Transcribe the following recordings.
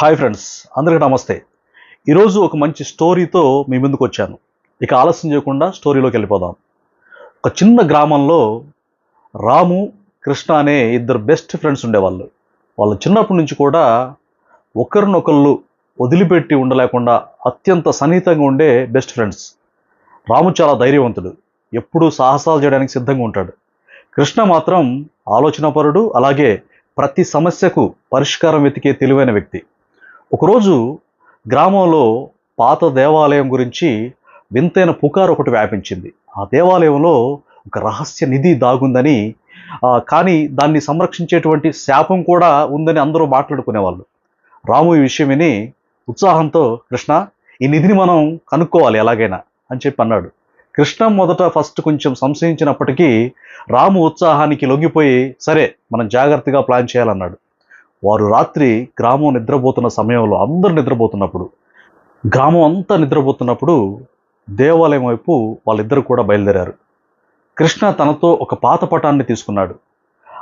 Hi friends అందరికీ నమస్తే. ఈరోజు ఒక మంచి స్టోరీతో మీ ముందుకు వచ్చాను. ఇక ఆలస్యం చేయకుండా స్టోరీలోకి వెళ్ళిపోదాం. ఒక చిన్న గ్రామంలో రాము కృష్ణ అనే ఇద్దరు బెస్ట్ ఫ్రెండ్స్ ఉండేవాళ్ళు. వాళ్ళు చిన్నప్పటి నుంచి కూడా ఒకరినొకళ్ళు వదిలిపెట్టి ఉండలేకుండా అత్యంత సన్నిహితంగా ఉండే బెస్ట్ ఫ్రెండ్స్. రాము చాలా ధైర్యవంతుడు. ఎప్పుడూ సాహసాలు చేయడానికి సిద్ధంగా ఉంటాడు. కృష్ణ మాత్రం ఆలోచనాపరుడు అలాగే ప్రతి సమస్యకు పరిష్కారం వెతికే తెలివైన వ్యక్తి. ఒకరోజు గ్రామంలో పాత దేవాలయం గురించి వింతైన పుకారు ఒకటి వ్యాపించింది. ఆ దేవాలయంలో ఒక రహస్య నిధి దాగుందని కానీ దాన్ని సంరక్షించేటువంటి శాపం కూడా ఉందని అందరూ మాట్లాడుకునేవాళ్ళు. రాము ఈ విషయం విని ఉత్సాహంతో కృష్ణ ఈ నిధిని మనం కనుక్కోవాలి ఎలాగైనా అని చెప్పి అన్నాడు. కృష్ణ మొదట ఫస్ట్ కొంచెం సంశయించినప్పటికీ రాము ఉత్సాహానికి లొంగిపోయి సరే మనం జాగ్రత్తగా ప్లాన్ చేయాలన్నాడు. వారు రాత్రి గ్రామం నిద్రపోతున్న సమయంలో అందరూ నిద్రపోతున్నప్పుడు గ్రామం అంతా నిద్రపోతున్నప్పుడు దేవాలయం వైపు వాళ్ళిద్దరు కూడా బయలుదేరారు. కృష్ణ తనతో ఒక పాత పటాన్ని తీసుకున్నాడు.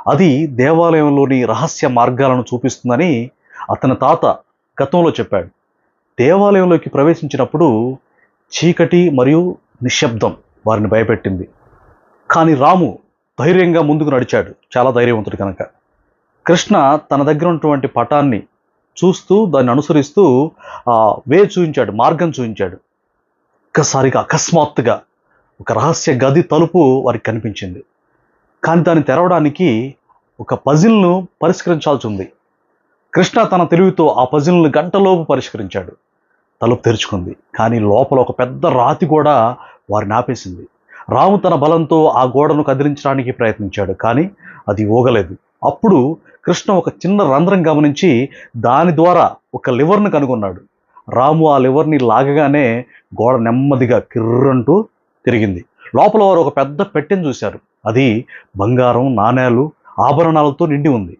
అది దేవాలయంలోని రహస్య మార్గాలను చూపిస్తుందని అతని తాత గతంలో చెప్పాడు. దేవాలయంలోకి ప్రవేశించినప్పుడు చీకటి మరియు నిశ్శబ్దం వారిని భయపెట్టింది. కానీ రాము ధైర్యంగా ముందుకు నడిచాడు. చాలా ధైర్యవంతుడు కనుక. కృష్ణ తన దగ్గర ఉన్నటువంటి పటాన్ని చూస్తూ దాన్ని అనుసరిస్తూ ఆ వే చూపించాడు మార్గం చూపించాడు ఒక్కసారిగా అకస్మాత్తుగా ఒక రహస్య గది తలుపు వారికి కనిపించింది. కానీ దాన్ని తెరవడానికి ఒక పజిల్ను పరిష్కరించాల్సి ఉంది. కృష్ణ తన తెలివితో ఆ పజిల్ను గంటలోపు పరిష్కరించాడు. తలుపు తెరుచుకుంది. కానీ లోపల ఒక పెద్ద రాతి కూడా వారిని ఆపేసింది. రాము తన బలంతో ఆ గోడను కదిలించడానికి ప్రయత్నించాడు. కానీ అది ఊగలేదు. అప్పుడు కృష్ణ ఒక చిన్న రంధ్రం గమనించి దాని ద్వారా ఒక లివర్ను కనుగొన్నాడు. రాము ఆ లివర్ని లాగగానే గోడ నెమ్మదిగా కిర్రంటూ తిరిగింది. లోపల వారు ఒక పెద్ద పెట్టెను చూశారు. అది బంగారం నాణేలు ఆభరణాలతో నిండి ఉంది.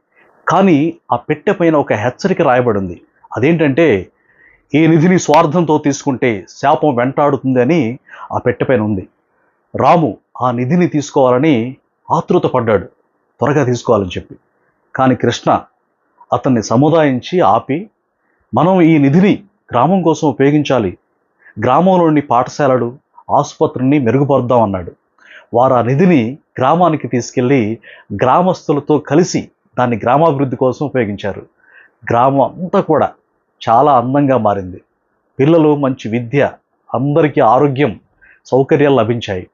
కానీ ఆ పెట్టె పైన ఒక హెచ్చరిక రాయబడి ఉంది అదేంటంటే ఈ నిధిని స్వార్థంతో తీసుకుంటే శాపం వెంటాడుతుంది అని ఆ పెట్టె పైన ఉంది. రాము ఆ నిధిని తీసుకోవాలని ఆతృత పడ్డాడు త్వరగా తీసుకోవాలని చెప్పి. కానీ కృష్ణ అతన్ని సముదాయించి ఆపి మనం ఈ నిధిని గ్రామం కోసం ఉపయోగించాలి. గ్రామంలోని పాఠశాలలు ఆసుపత్రిని మెరుగుపరుద్దాం అన్నాడు. వారు ఆ నిధిని గ్రామానికి తీసుకెళ్ళి గ్రామస్తులతో కలిసి దాన్ని గ్రామాభివృద్ధి కోసం ఉపయోగించారు. గ్రామం అంతా కూడా చాలా అందంగా మారింది. పిల్లలు మంచి విద్య అందరికీ ఆరోగ్యం సౌకర్యాలు లభించాయి.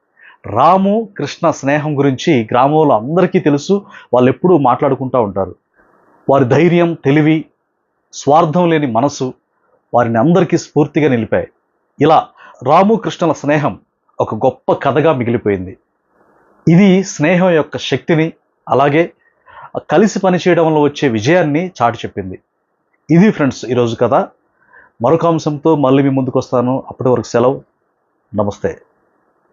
రాము కృష్ణ స్నేహం గురించి గ్రామంలో అందరికీ తెలుసు. వాళ్ళు ఎప్పుడూ మాట్లాడుకుంటూ ఉంటారు. వారి ధైర్యం తెలివి స్వార్థం లేని మనసు వారిని అందరికీ స్ఫూర్తిగా నిలిపాయి. ఇలా రాము కృష్ణల స్నేహం ఒక గొప్ప కథగా మిగిలిపోయింది. ఇది స్నేహం యొక్క శక్తిని అలాగే కలిసి పనిచేయడంలో వచ్చే విజయాన్ని చాటి చెప్పింది. ఇది ఫ్రెండ్స్ ఈరోజు కథ. మరొక అంశంతో మళ్ళీ మీ ముందుకు వస్తాను అప్పటి వరకు సెలవు. నమస్తే.